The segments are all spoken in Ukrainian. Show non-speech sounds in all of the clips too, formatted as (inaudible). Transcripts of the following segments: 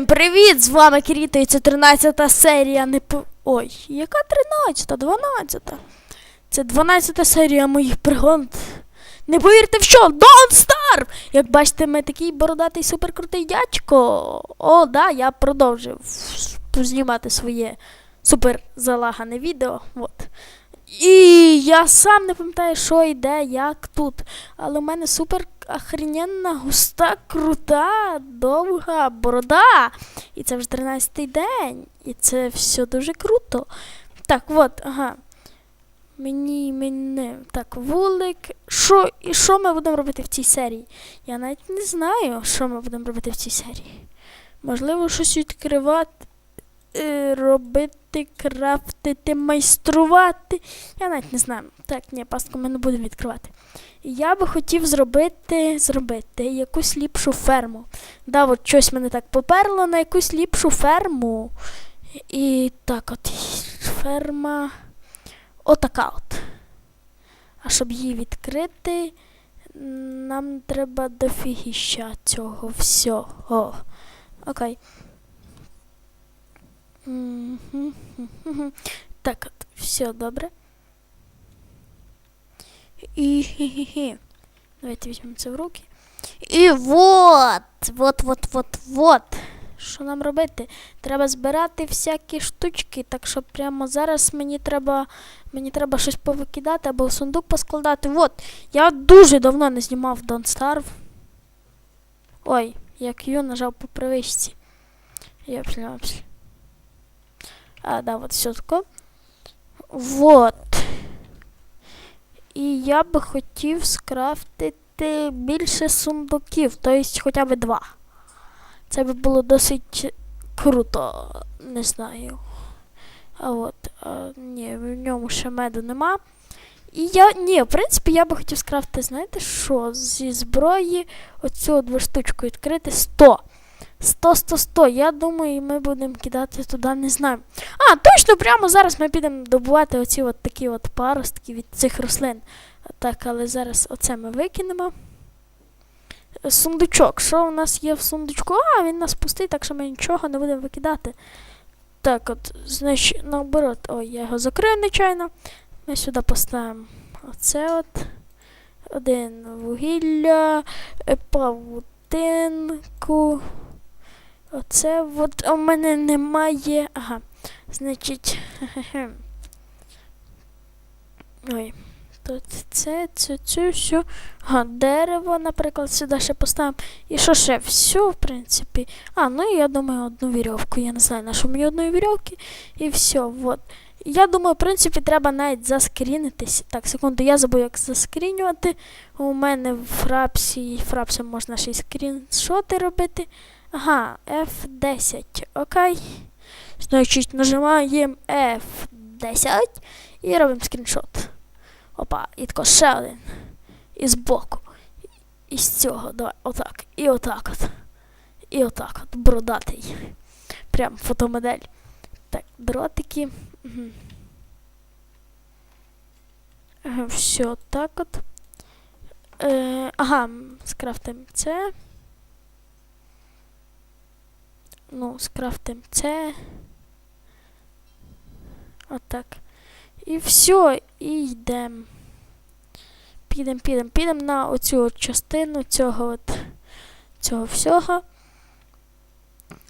Всім привіт! З вами Кіріто і це 13 серія не по. Ой, яка 13? 12. Це 12-та серія моїх пригод. Не повірте в що? Don't Starve! Як бачите, ми такий бородатий суперкрутий дядько. О, да, я продовжив знімати своє супер залагане відео. От. І я сам не пам'ятаю, що і де, як тут. Але в мене супер охрененна, густа, крута, довга борода. І це вже 13-й день. І це все дуже круто. Так, от, ага. Мені, мені. Так, вулик. Що, і що ми будемо робити в цій серії? Я навіть не знаю, що ми будемо робити в цій серії. Можливо, щось відкривати, робити, крафтити, майструвати. Я навіть не знаю. Так, ні, пастку ми не будемо відкривати. Я би хотів зробити, зробити якусь ліпшу ферму. Да, от щось мене так поперло на якусь ліпшу ферму. І так от ферма. Отака от. А щоб її відкрити, нам треба дофігіща цього всього. Окей. (laughs) Так от, все добре. І. Давайте візьмемо це в руки. І вот, вот, вот, вот, вот. Що нам робити? Треба збирати всякі штучки, так що прямо зараз мені треба мені треба щось повикидати або в сундук поскладати. Вот. Я дуже давно не знімав Don't Starve. Ой, я Q нажав по привичці. Йопсель, йопсель. А, да, вот все таке. Вот. І я би хотів скрафтити більше сундуків, тобто хоча б два. Це би було досить круто, не знаю. А от, а, ні, в ньому ще меду нема. І я, ні, в принципі, я би хотів скрафтити, знаєте що, зі зброї оцю дві штучку відкрити 100. 100, 100, 100. Я думаю, ми будемо кидати туди, не знаю. А, точно, прямо зараз ми підемо добувати оці от такі от паростки від цих рослин. Так, але зараз оце ми викинемо. Сундучок. Що у нас є в сундучку? А, він нас пустий, так що ми нічого не будемо викидати. Так, от, значить, наоборот, ой, я його закрив нечайно. Ми сюди поставимо оце от. Один вугілля, е, павутинку. Оце от у мене немає. Ага. Значить. (laughs) Ой. Тут це, це, це, все. Ага, дерево, наприклад, сюди ще поставимо. І що ще? Все, в принципі. А, ну і я думаю, одну вірьовку. Я не знаю, на що мені одної вірьовки. І все, от. Я думаю, в принципі, треба навіть заскрінитись. Так, секунду, я забув, як заскрінювати. У мене в фрапсі, фрапсом можна ще й скріншоти робити. Ага, F10. Окей. Значить, нажимаємо F10 і робимо скріншот. Опа, і тако ще один. І збоку. І з цього. Давай, отак. І отак от. І отак от. Бродатий. Прям фотомодель. Так, дротики. Угу. Ага, все так от. Е, ага, скрафтим це. Ну, скрафтим це. Отак. І все, і йдемо. Підемо, підемо, підемо на оцю частину цього от цього всього.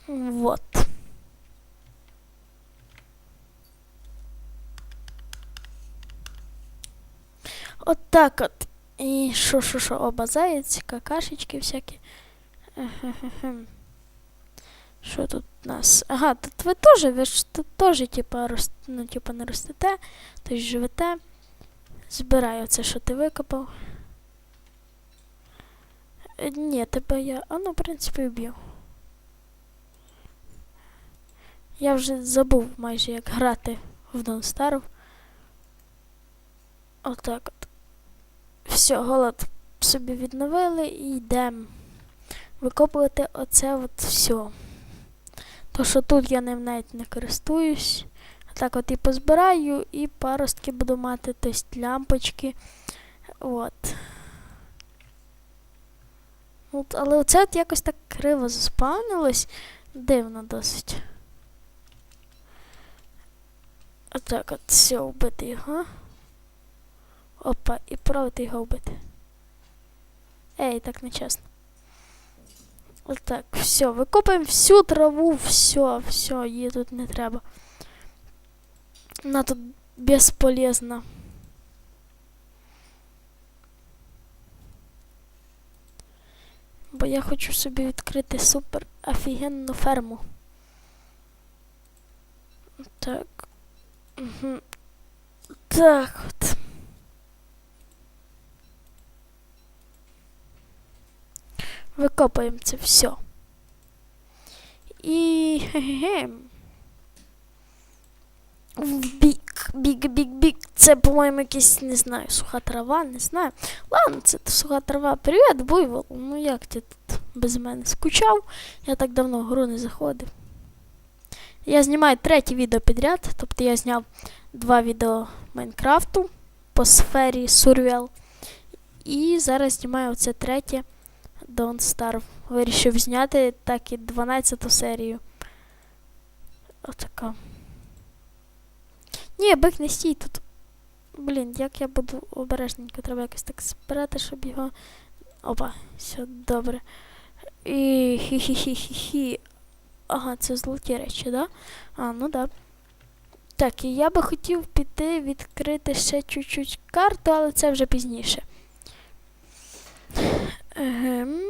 Вот. От так от. І що, оба заяці, какашечки всякі. Що тут у нас? Ага, тут ви теж, ви ж тут теж, типа, рост, ну, типа, не ростете, то ж живете. Збирай оце, що ти викопав. Е, Ні, тебе я. А ну, в принципі, вб'ю. Я вже забув майже як грати в Starve. Отак от. Все, голод собі відновили і йдемо викопувати оце от все. То, що тут я ним навіть не користуюсь. Так от і позбираю, і паростки буду мати, тобто лямпочки. От. От, але оце от якось так криво заспавнилось. Дивно досить. Отак от все, вбити його. Опа, і пробувати його вбити. Ей, так Отак, все, викопаємо всю траву, все, все, її тут не треба. Вона тут безполезна. Бо я хочу собі відкрити супер офігенну ферму. Так. Угу. Так от. Викопаємо це все. І хе-хе. Бік, бік, бік, бік. Це, по-моєму, якийсь, не знаю, суха трава, не знаю. Ладно, це суха трава. Привіт, буйвол. Ну як ти тут без мене скучав? Я так давно в гру не заходив. Я знімаю третє відео підряд, тобто я зняв два відео Майнкрафту по сфері Survival. І зараз знімаю оце третє Don't Starve. Вирішив зняти так і 12 серію. Отака. Ні, бик не стій тут. Блін, як я буду обережненько, треба якось так збирати, щоб його. Опа, все добре. І хі-хі-хі-хі-хі. Ага, це золоті речі, да? А, ну да. Так, і я би хотів піти відкрити ще чуть-чуть карту, але це вже пізніше. Ем.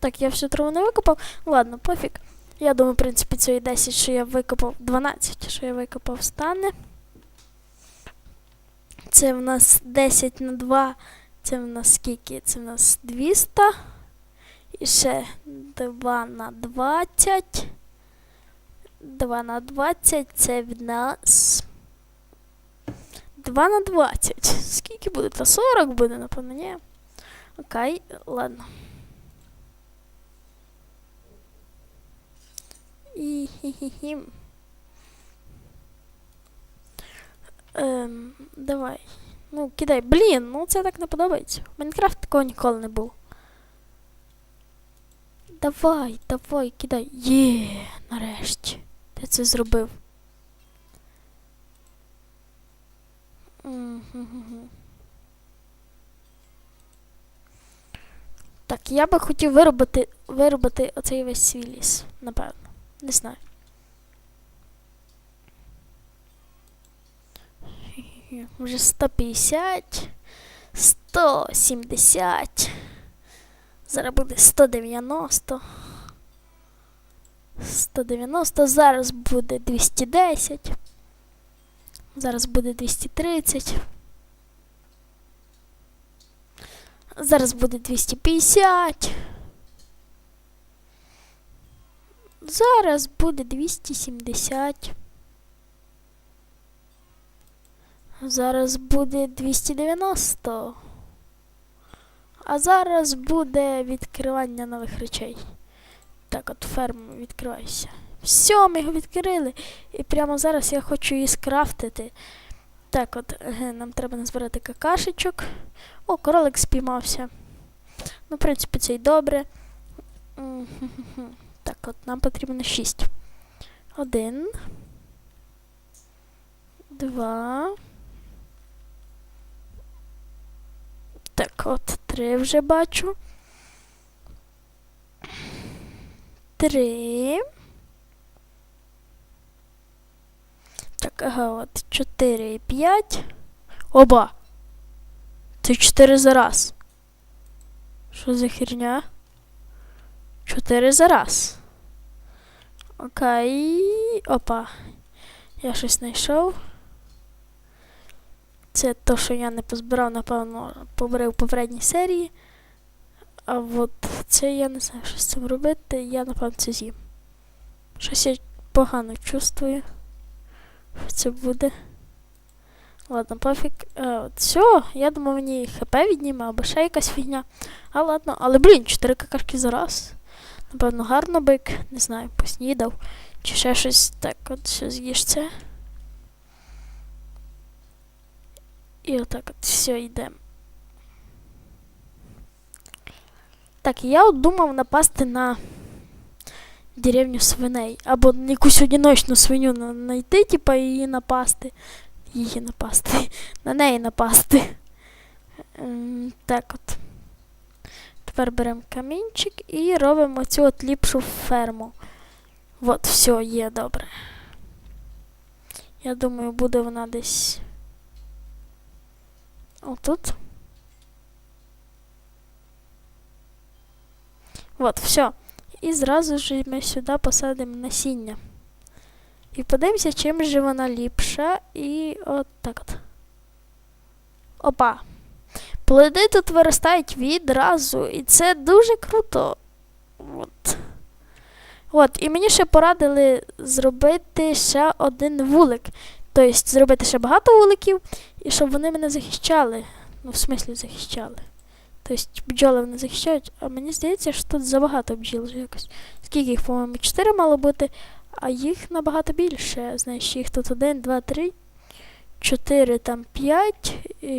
Так, я всю траву не викопав. Ладно, пофіг. Я думаю, в принципі, цієї 10, що я викопав, 12, що я викопав, стане. Це в нас 10 на 2. Це в нас скільки? Це в нас 200. І ще 2 на 20. 2 на 20 це в нас. 2 на 20. Скільки буде? Та 40 буде, напевно, ні. Окей, ладно. І хі-хі-хі. Ем, давай. Ну, кидай. Блін, ну це так не подобається. В Майнкрафт такого ніколи не було. Давай, давай, кидай. Є, нарешті. Ти це зробив. Так, я би хотів виробити, виробити оцей весь свій ліс, напевно. Не знаю. Вже 150, 170. Зараз буде 190. 190, зараз буде 210. Зараз буде 230. Зараз буде 250. Зараз буде 270. Зараз буде 290. А зараз буде відкривання нових речей. Так, от ферму відкривайся. Все, ми його відкрили. І прямо зараз я хочу її скрафтити. Так, от, нам треба назбирати какашечок. О, кролик спіймався. Ну, в принципі, це й добре. Так, от нам потрібно 6. Один. Два. Так, от три вже бачу. Три. Так, ага, от 4 і 5. Оба. Це 4 за раз. Що за херня? 4 за раз. Окей. Опа. Я щось знайшов. Це то, що я не позбирав, напевно, побрив в попередній серії. А от це я не знаю, що з цим робити. Я, напевно, це з'їм. Щось я погано чувствую. Це буде? Ладно, пофіг. Е, все, я думав, мені хп відніме або ще якась фігня. А ладно, але блін, 4 какашки за раз. Напевно, гарно бик, не знаю, поснідав. Чи ще щось так, от що з'їш це. І отак от все йдемо. Так, я от думав напасти на деревню свиней. Або якусь одиночну свиню знайти, типа, її напасти. Її напасти. На неї напасти. Ем, так от. Тепер беремо камінчик і робимо цю от ліпшу ферму. От, все, є добре. Я думаю, буде вона десь. Отут. От, все. І зразу ж ми сюди посадимо насіння. І подивимося, чим же вона ліпша. І от так от. Опа. Плоди тут виростають відразу, і це дуже круто. От. От, і мені ще порадили зробити ще один вулик. Тобто зробити ще багато вуликів, і щоб вони мене захищали. Ну, в смислі захищали. Тобто бджоли вони захищають, а мені здається, що тут забагато бджіл якось. Скільки їх, по-моєму, 4 мало бути, а їх набагато більше. Знаєш, їх тут 1, 2, 3, 4, там 5,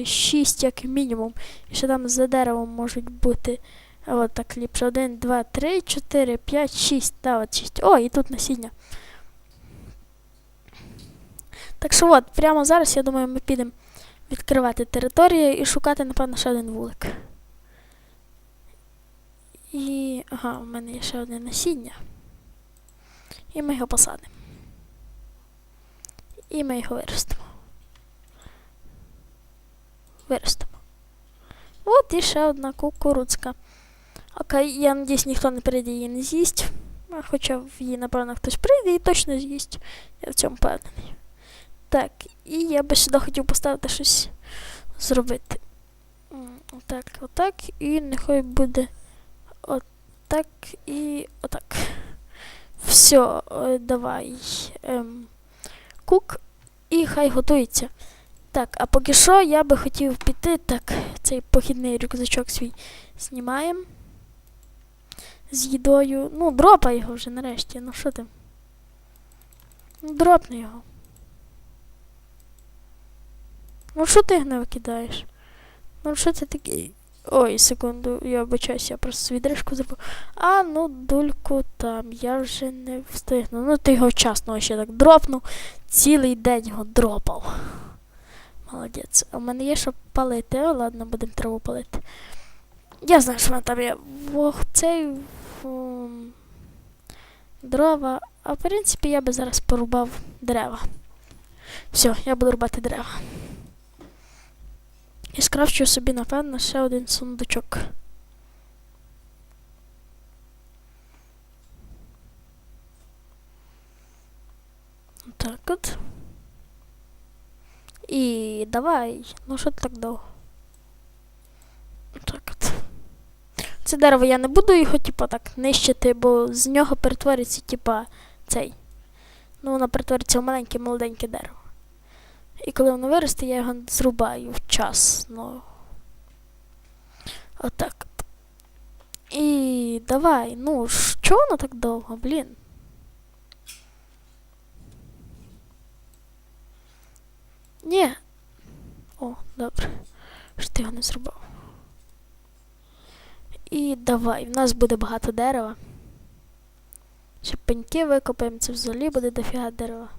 6 як мінімум. І ще там за деревом можуть бути. От так ліпше. 1, 2, 3, 4, 5, 6. Та от 6. О, і тут насіння. Так що от, прямо зараз, я думаю, ми підемо відкривати територію і шукати, напевно, ще один вулик. І. Ага, у мене є ще одне насіння. І ми його посадимо. І ми його виростимо. Виростимо. От і ще одна кукурудзка. Окей, я надіюсь, ніхто не прийде її не з'їсть. Хоча в її, напевно, хтось прийде і точно з'їсть. Я в цьому впевнений. Так, і я би сюди хотів поставити щось зробити. Отак, отак, і нехай буде отак і отак. Все, давай. Ем, кук, і хай готується. Так, а поки що я би хотів піти. Так, цей похідний рюкзачок свій знімаємо. З їдою. Ну, дропай його вже нарешті. Ну що ти? Ну, дропни його. Ну що ти не викидаєш? Ну що це такий? Ой, секунду, я вибачаюся, я просто відрижку забув. А, ну, дульку там, я вже не встигну. Ну, ти його вчасно ще так дропнув. Цілий день його дропав. Молодець. В мене є що палити. О, ладно, будемо траву палити. Я знаю, що в мене там є вох, цей м, дрова. А в принципі я би зараз порубав дерева. Все, я буду рубати дерева. І скрафчу собі, напевно, ще один сундучок. Так от. І давай. Ну що так довго? Так от. Це дерево я не буду його, типа, так нищити, бо з нього перетвориться, типа, цей. Ну, воно перетвориться в маленьке молоденьке дерево. І коли воно виросте, я його зрубаю вчасно. Отак. от. І давай, ну чого воно так довго, блін? Ні. О, добре. Що ти його не зрубав. І давай, в нас буде багато дерева. Ще пеньки викопаємо, це взагалі буде дофіга дерева.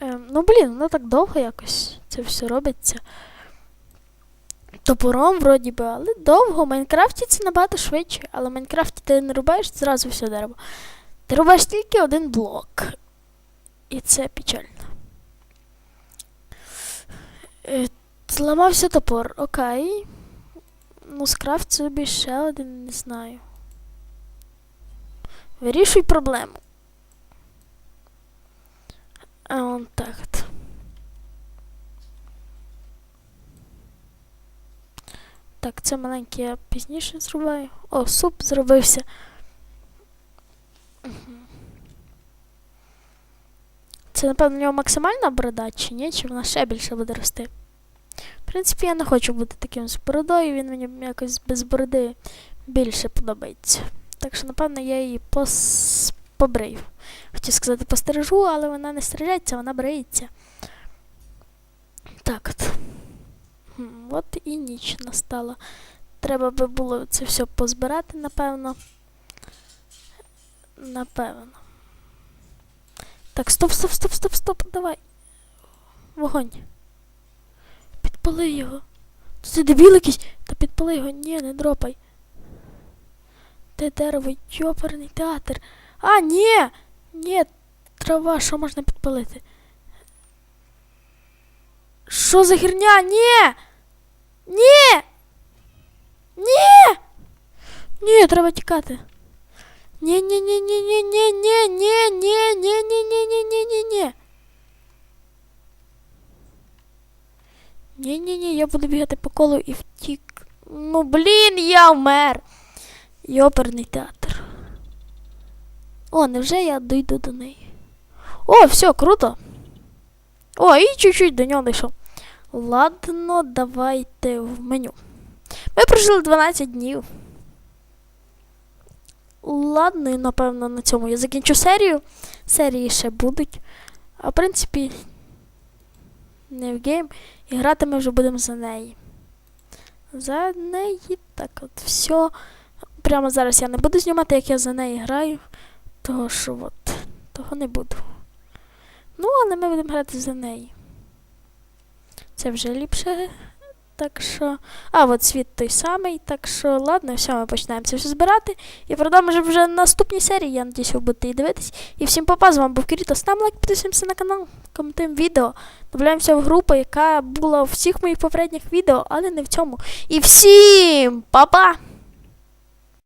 Ем, ну блін, воно так довго якось це все робиться. Топором вроді би, але довго. В Майнкрафті це набагато швидше, але в Майнкрафті ти не рубаєш зразу все дерево. Ти рубаєш тільки один блок. І це печально. Е, Зламався топор, окей. Ну, скрафт собі ще один, не знаю. Вирішуй проблему. Он так. Це маленьке я пізніше зрубаю. О, суп зробився. Це, напевно, в нього максимальна борода, чи ні? Чи вона ще більше буде рости? В принципі, я не хочу бути таким з бородою, він мені якось без бороди більше подобається. Так що, напевно, я її пос... побрию. Хотів сказати постережу, але вона не стріляється, вона бриється. Так от. От і ніч настала. Треба би було це все позбирати, напевно. Напевно. Так, стоп, стоп, стоп, стоп, стоп, давай. Вогонь. Підпали його. Це дебіл якийсь. Та підпали його. Ні, не дропай. Де дерево, йоперний театр. А, ні! Ні, трава, що можна підпалити? Що за херня? Ні! Ні! Ні! Ні, треба тікати. Ні, ні, ні, ні, ні, ні, ні, ні, ні, ні, ні, ні, ні, ні, ні, ні. Ні, ні, ні, я буду бігати по колу і втік. Ну, блін, я вмер. Йоперний театр. О, невже я дойду до неї? О, все, круто. О, і чуть-чуть до нього дійшов. Ладно, давайте в меню. Ми прожили 12 днів. Ладно, і напевно на цьому я закінчу серію. Серії ще будуть. А в принципі, не в гейм. І грати ми вже будемо за неї. За неї. Так от все. Прямо зараз я не буду знімати, як я за неї граю. Того що от, того не буду. Ну, але ми будемо грати за неї. Це вже ліпше. Так що. А, от світ той самий. Так що, ладно, все, ми починаємо це все збирати. І продовжимо вже в наступній серії. Я надіюсь, ви будете її дивитись. І всім попа, з вами був Кіріто. Ставимо лайк, підписуємося на канал, коментуємо відео. Добавляємося в групу, яка була у всіх моїх попередніх відео, але не в цьому. І всім па-па!